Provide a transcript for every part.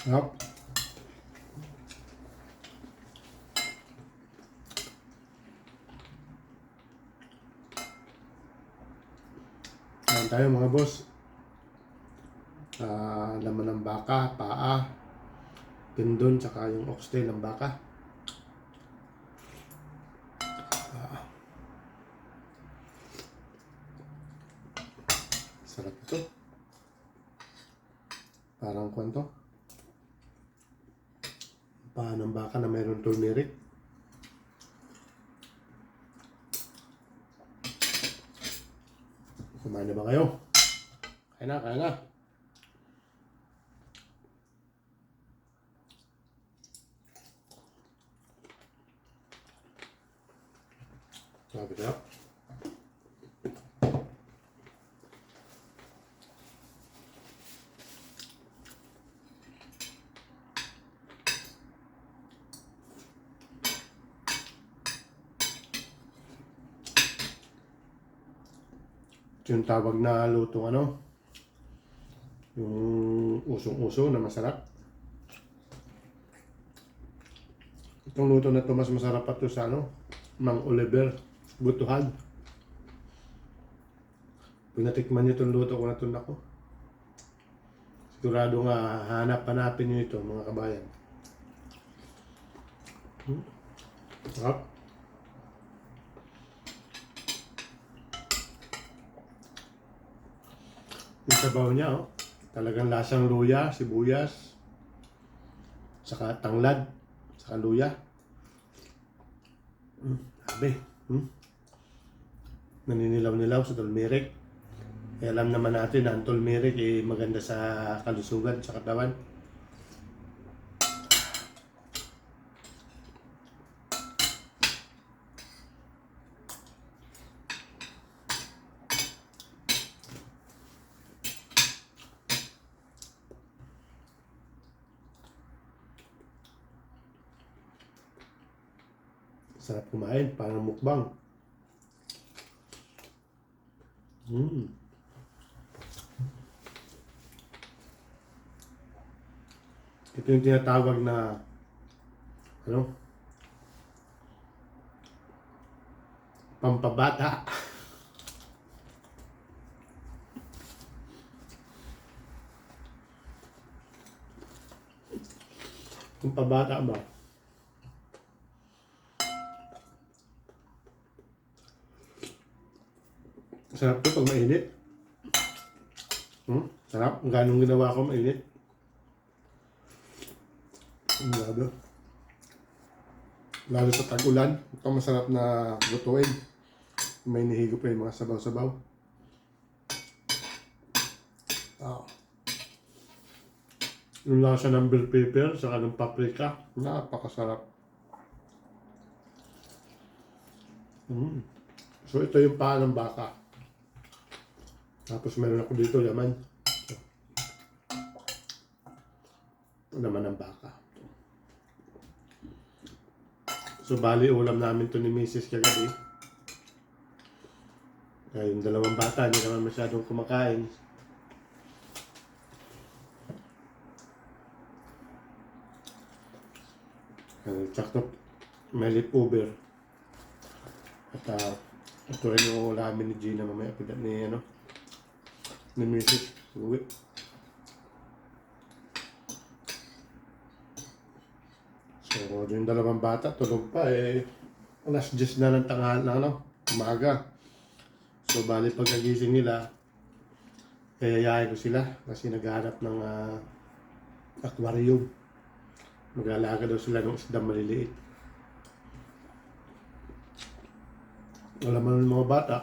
Sarap. Kain tayo mga boss. Ah, laman ng baka, paa, tendon, tsaka yung oxtail ng baka. Ah. Sarap ito. Parang kwento. Paa ng baka na mayroon turmeric. Kumain na ba kayo? Kaya na, kaya na. Sabi ko. Yung tawag na lutong ano. Yung usong-uso na masarap. Itong luto na to mas masarap pa to sa ano, Mang Oliver, Butuhan. Pag natikman nyo itong luto ko na ito ako. Sigurado nga hanap-hanapin nyo ito mga kabayan. Hmm. Sarap. Yung sabaw niya, oh. Talagang lasang luya, sibuyas, saka tanglad, saka luya. Mm, sabi. Hmm? Naninilaw-nilaw sa turmeric. Eh, alam naman natin na ang turmeric eh, maganda sa kalusugan, sa katawan. Sarap kumain, parang mukbang. Mm. Ito yung tinatawag na ano? Pampabata. Pampabata ba? Sarap to pag mainit. Hmm? Sarap. Ang ganong ginawa ko mainit. Ang grabe. Lalo sa tag-ulan. Ito masarap na lutuin. May nihigo pa yung mga sabaw-sabaw. Ah. Yung lasa ng bell pepper saka ng paprika. Napakasarap. Mm. So ito yung paa ng baka. Tapos meron ako dito laman. Ito naman ang baka. So bali ulam namin to ni Mrs. kagabi. Kaya yung dalawang bata, hindi naman masyadong kumakain. Uh, tsaka may lipover. At uh, ito rin yung ulamin ni Gina mamaya ni ano ni Mrs. Uwi. So, yung dalawang bata, tulog pa eh. Alas 10 na ng tanghal na ano, umaga. So, bali pagkagising nila, yayayain ko sila kasi naghahanap ng ah, aquarium. Mag-aalaga daw sila ng isdang maliliit. Alam mo ng mga bata,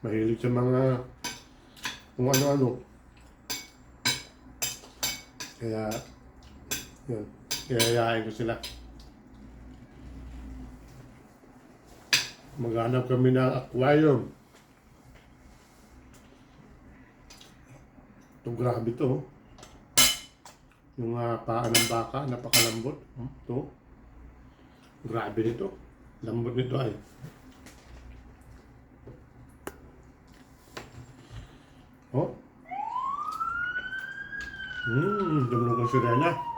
mahilig sa mga kung ano-ano. Kaya, yun, yayayain ko sila. Maghanap kami ng aquarium. Ito, grabe to. Yung uh, paa ng baka, napakalambot. Ito. Grabe nito. Lambot nito ay. Oh. Hmm, dumulong kong sirena.